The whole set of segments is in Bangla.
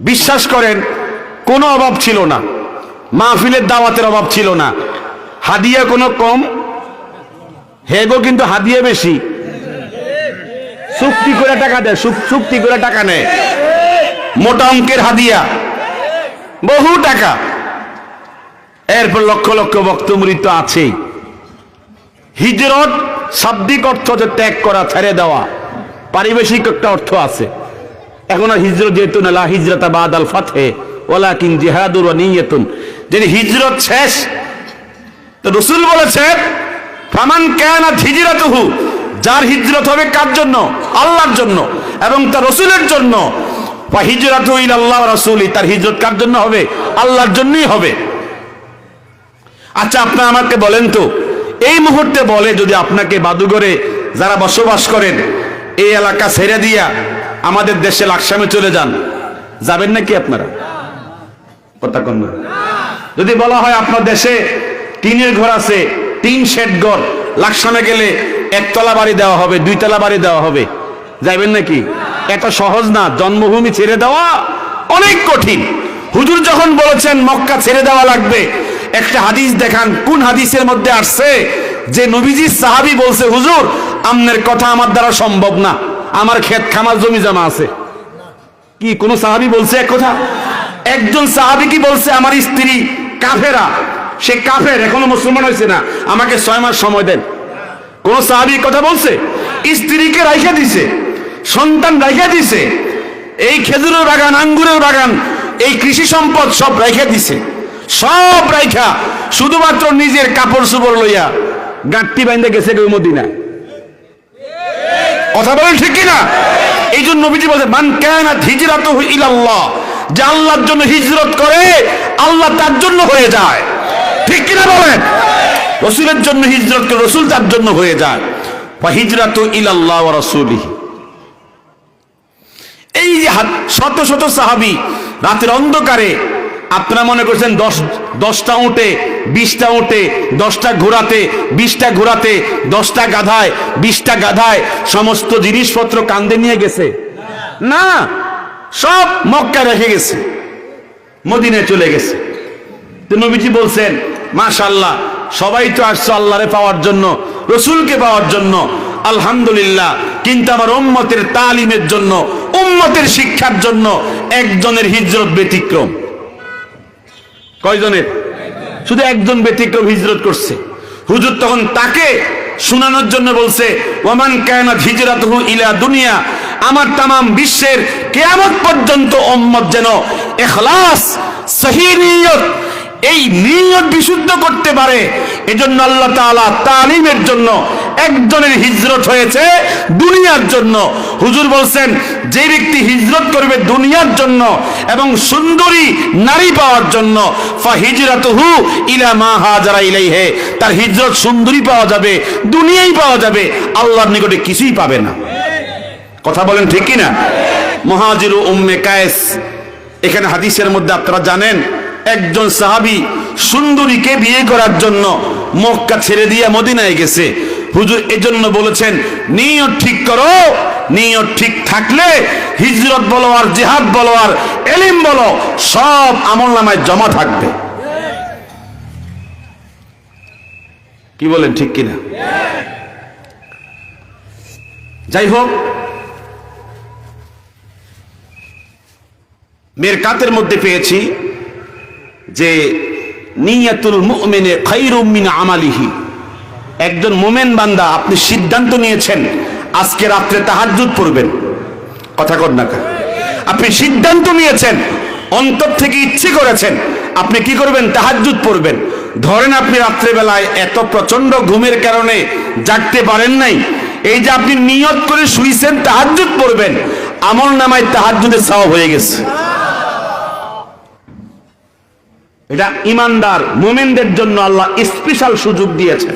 বিশ্বাস করেন, কোনো অভাব ছিল না। মাহফিলের দাওয়াতের অভাব ছিল না। হাদিয়া কোনো কম, হেগো কিন্তু হাদিয়া বেশি। চুক্তি করে টাকা দেয়, চুক- চুক্তি করে টাকা নেয়। মোটা অঙ্কের হাদিয়া, বহু টাকা। এরপর লক্ষ লক্ষ বক্তমৃত আছেই হিজরত শাব্দিক অর্থ যে ত্যাগ করা, ছেড়ে দেওয়া। পারিবেশিক একটা অর্থ আছে। এখন আর হিজরত যেহেতু না হিজরতা বাদ আল ফাতহে ওলা কিং জিহাদুর নিয়তুন। যদি হিজরত শেষ, তো রসুল বলেছেন, ফামান কানাত হিজরাতুহু, যার হিজরত হবে কার জন্য? আল্লাহর জন্য। এবং তার রসুলের জন্য। হিজরাতু ইলাল্লাহ ওয়া রাসূলি, তার হিজরত কার জন্য হবে? আল্লাহর জন্যই হবে। আচ্ছা আপনি আমাকে বলেন তো, এই মুহূর্তে বলে যদি আপনাকে বাদুঘরে যারা বসবাস করেন, এই এলাকা ছেড়ে দিয়া আমাদের দেশে লাকসামে চলে যান। যাবেন নাকি আপনারা? কন যদি বলা হয় আপনার দেশে টিনের ঘর আছে, টিন শেড ঘর, লাকসামে গেলে একতলা বাড়ি দেওয়া হবে, দুইতলা বাড়ি দেওয়া হবে। যাইবেন নাকি? এত সহজ না, জন্মভূমি ছেড়ে দেওয়া অনেক কঠিন। হুজুর যখন বলেছেন মক্কা ছেড়ে দেওয়া লাগবে, একটা হাদিস দেখান, কোন হাদিসের মধ্যে আসছে যে নবীজি সাহাবি বলছে, হুজুর, আমনের কথা আমার দ্বারা সম্ভব না। আমার ক্ষেত খামার জমি জমা আছে। কি, কোন সাহাবি বলছে এক কথা? একজন সাহাবি কি বলছে, আমার স্ত্রী কাফেরা, সে কাফের, এখনও মুসলমান হয়েছে না, আমাকে ছয় মাস সময় দেন। কোন সাহাবি কথা বলছে? স্ত্রীকে রাইখা দিছে, সন্তান রাইখা দিছে, এই খেজুরের বাগান, আঙ্গুরের বাগান, এই কৃষি সম্পদ সব রাইখা দিছে। সব রাইখা, শুধুমাত্র নিজের কাপড় চোপড় লইয়া গাঁটটি বাইন্দে গেছে কেউ মদিনায়। কথা বলেন ঠিক কিনা? এই জন্য নবীজি বলছে মান কানাত হিজরাতুহু ইলাল্লাহ যে আল্লাহর জন্য হিজরত করে, আল্লাহ তার জন্য হয়ে যায়। ঠিক কিনা বলেন? রসুলের জন্য হিজরত করে, রসুল তার জন্য হয়ে যায়। হিজরাতু ইলাল্লাহ ওয়া রাসূলিহি। এই যে শত শত সাহাবি রাতের অন্ধকারে আপনারা মনে করছেন দশ, দশটা উঠে বিশটা উঠে দশটা ঘোড়াতে, বিশটা ঘোড়াতে, দশটা গাধায়, বিশটা গাধায় সমস্ত জিনিসপত্র কান্দে নিয়ে গেছে? না, সব মক্কা রেখে গেছে। মদিনায় চলে গেছে। তো নবীজি বলছেন মাশাল্লাহ সবাই তো আসছো আল্লাহরে পাওয়ার জন্য, রসুলকে পাওয়ার জন্য। আলহামদুলিল্লাহ, কিন্তু আমার উম্মতের তালিমের জন্য, উম্মতের শিক্ষার জন্য একজনের হিজরত ব্যতিক্রম। কয়জনের? শুধু একজন ব্যতিক্রম হিজরত করছে। হুজুর তখন তাকে শোনানোর জন্য বলছে ওমান কায়নাত হিজরাতহু ইলা দুনিয়া আমার তাম বিশ্বের কেয়ামত পর্যন্ত উম্মত যেন এখলাস, সহি নিয়ত এই নিয়ত বিশুদ্ধ করতে পারে। এজন্য আল্লাহ তাআলা তালিমের জন্য একজনের হিজরত হয়েছে দুনিয়ার জন্য। হুজুর বলছেন, যে ব্যক্তি হিজরত করবে দুনিয়ার জন্য এবং সুন্দরী নারী পাওয়ার জন্য ফা হিজরাতুহু ইলা মা হাজারা ইলাইহে, তার হিজরত সুন্দরী পাওয়া যাবে, দুনিয়াই পাওয়া যাবে, আল্লাহর নিকটে কিছুই পাবে না। কথা বলেন ঠিক কি না মহাজির উম্মে কায়েস, এখানে হাদিসের মধ্যে আপনারা জানেন একজন সাহাবী সুন্দরীকে বিয়ে করার জন্য মক্কা ছেড়ে দিয়ে মদিনায় গেছে। হুজুর এজন্য বলেছেন, নিয়ত ঠিক করো, নিয়ত ঠিক থাকলে হিজরত বলো আর জিহাদ বলো আর এলিম বলো, সব আমল নামায় জমা থাকবে। কি বলেন, ঠিক কিনা? যাই হোক মেয়ের কাতের মধ্যে পেয়েছি। যে নিয়াতুল মুমিনে খাইরুম মিন আমালিহি। একজন মোমেন বান্দা আপনি সিদ্ধান্ত নিয়েছেন, আজকে রাত্রে তাহাজ্জুদ পড়বেন। কথা কর না আপনি সিদ্ধান্ত নিয়েছেন, অন্তর থেকে ইচ্ছে করেছেন, আপনি কি করবেন? তাহাজ্জুদ পড়বেন। ধরেন আপনি রাত্রেবেলায় এত প্রচণ্ড ঘুমের কারণে জাগতে পারেন নাই, এই যে আপনি নিয়ত করে শুইছেন, তাহাজ্জুদ পড়বেন। আমল নামায় তাহাজ্জুদের সাওয়াব হয়ে গেছে। এটা ইমানদার মোমেনদের জন্য আল্লাহ স্পেশাল সুযোগ দিয়েছেন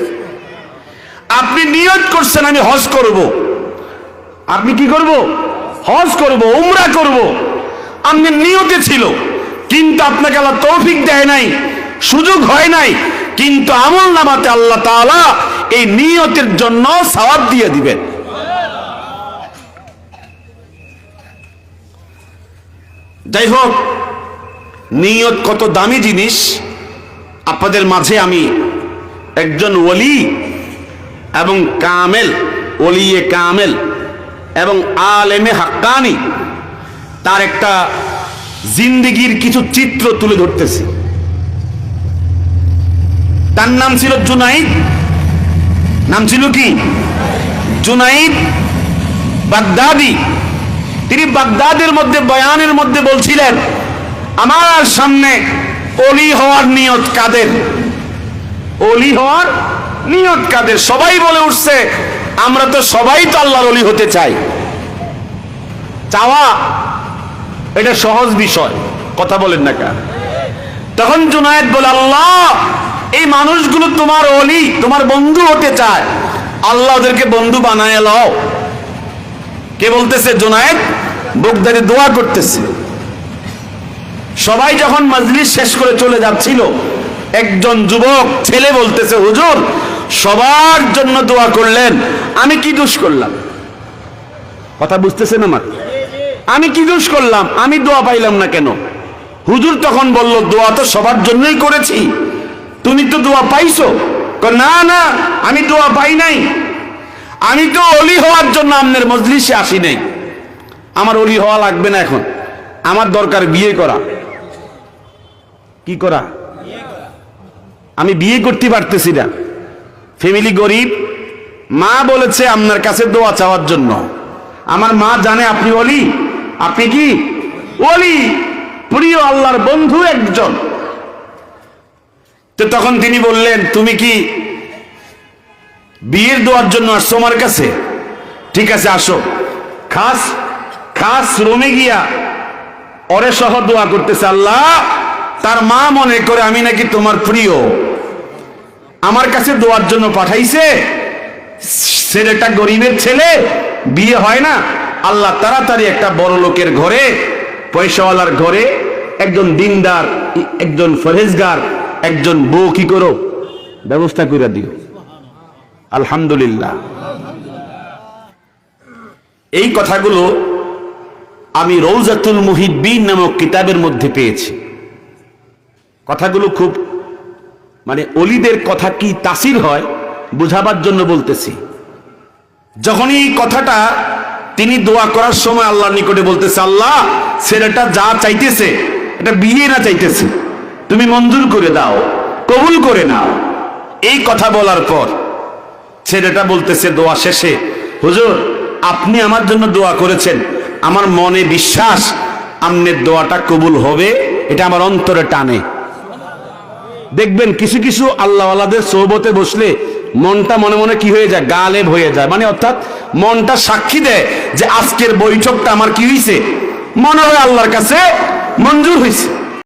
আপনি নিয়ত করছেন, আমি হজ করব। আপনি কি করব? হজ করব, উমরা করব। আপনি নিয়তে ছিল, কিন্তু আপনাকে আল্লাহ তৌফিক দেয় নাই, সুযোগ হয় নাই, কিন্তু আমল নামাতে আল্লাহ তাআলা এই নিয়তের জন্য সওয়াব দিয়ে দিবেন। যাই হোক নিয়ত কত দামি জিনিস? আপনাদের মাঝে আমি একজন ওলি এবং কামেল, ওলিয়ে কামেল এবং আলেমে হাক্কানি, তার একটা জিন্দিগির কিছু চিত্র তুলে ধরতেছি। তার নাম ছিল জুনাইদ। নাম ছিল কি? জুনাইদ বাগদাদি। তিনি বাগদাদের মধ্যে, বয়ানের মধ্যে বলছিলেন আমার সামনে অলি হওয়ার নিয়ত কাদের? অলি হওয়ার নিয়ত কাদের? সবাই বলে উঠছে, আমরা তো সবাই তো আল্লাহর অলি হতে চাই। চাওয়া, এটা সহজ বিষয়, কথা বলেন না কেন? তখন জুনায়েদ বলে, আল্লাহ, এই মানুষগুলো তোমার অলি, তোমার বন্ধু হতে চায়। আল্লাহ ওদেরকে বন্ধু বানায় লও। কে বলতেছে? জুনায়েদ বগদারে দোয়া করতেছে। সবাই যখন মজলিস শেষ করে চলে যাচ্ছিল, একজন যুবক ছেলে বলতেছে, হুজুর, সবার জন্য দোয়া করলেন, আমি কি দোষ করলাম? কথা বুঝতেছেন আমার? আমি কি দোষ করলাম? আমি দোয়া পাইলাম না কেন? হুজুর তখন বলল, দোয়া তো সবার জন্যই করেছি। তুমি তো দোয়া পাইছো? না না, আমি দোয়া পাই নাই। আমি তো অলি হওয়ার জন্য আপনার মজলিসে আসি নাই। আমার অলি হওয়া লাগবে না এখন। আমার দরকার বিয়ে করা। কি করা? আমি বিয়ে করতে পারতেছি না। ফ্যামিলি গরিব। মা বলেছে আপনার কাছে দোয়া চাওয়ার জন্য। আমার মা জানে, আপনি অলি আপনি কি? অলি প্রিয় আল্লাহর বন্ধু একজন। তো তখন তিনি বললেন, তুমি কি বিয়ের দোয়ার জন্য আসছো আমার কাছে? ঠিক আছে, আসো। খাস খাস রুমে গিয়া অরে সহ দোয়া করতেছে আল্লাহ। তার মা মনে করে আমি নাকি তোমার প্রিয়। আমার কাছে দোয়ার জন্য পাঠাইছে। ছেলেটা গরিবের ছেলে, বিয়ে হয় না। আল্লাহ তাড়াতাড়ি একটা বড় লোকের ঘরে, পয়সাওয়ালার ঘরে একজন দিনদার, একজন ফরেজগার একজন বউ কি করো? ব্যবস্থা করে দিও। আলহামদুলিল্লাহ। এই কথাগুলো আমি রৌজাতুল মুহিব্বিন নামক কিতাবের মধ্যে পেয়েছি। কথাগুলো খুব মানে অলিদের কথা কি তাসির হয়, বুঝাবার জন্য বলতেছি। যখনই এই কথাটা তিনি দোয়া করার সময় আল্লাহর নিকটে বলতেছে, আল্লাহ, ছেলেটা যা চাইতেছে, এটা বিয়ে না চাইতেছে। তুমি মঞ্জুর করে দাও, কবুল করে নাও। এই কথা বলার পর ছেলেটা বলতেছে, দোয়া শেষে, হুজুর, আপনি আমার জন্য দোয়া করেছেন। আমার মনে বিশ্বাস, আমনের দোয়াটা কবুল হবে, এটা আমার অন্তরে টানে। দেখবেন কিছু কিছু আল্লাহওয়ালাদের সৌবতে বসলে মনটা মনে মনে কি হয়ে যায়? গালেব হয়ে যায়। মানে অর্থাৎ মনটা সাক্ষী দেয় যে আজকের বৈঠকটা আমার কি হয়েছে মনে হয় আল্লাহর কাছে মঞ্জুর হয়েছে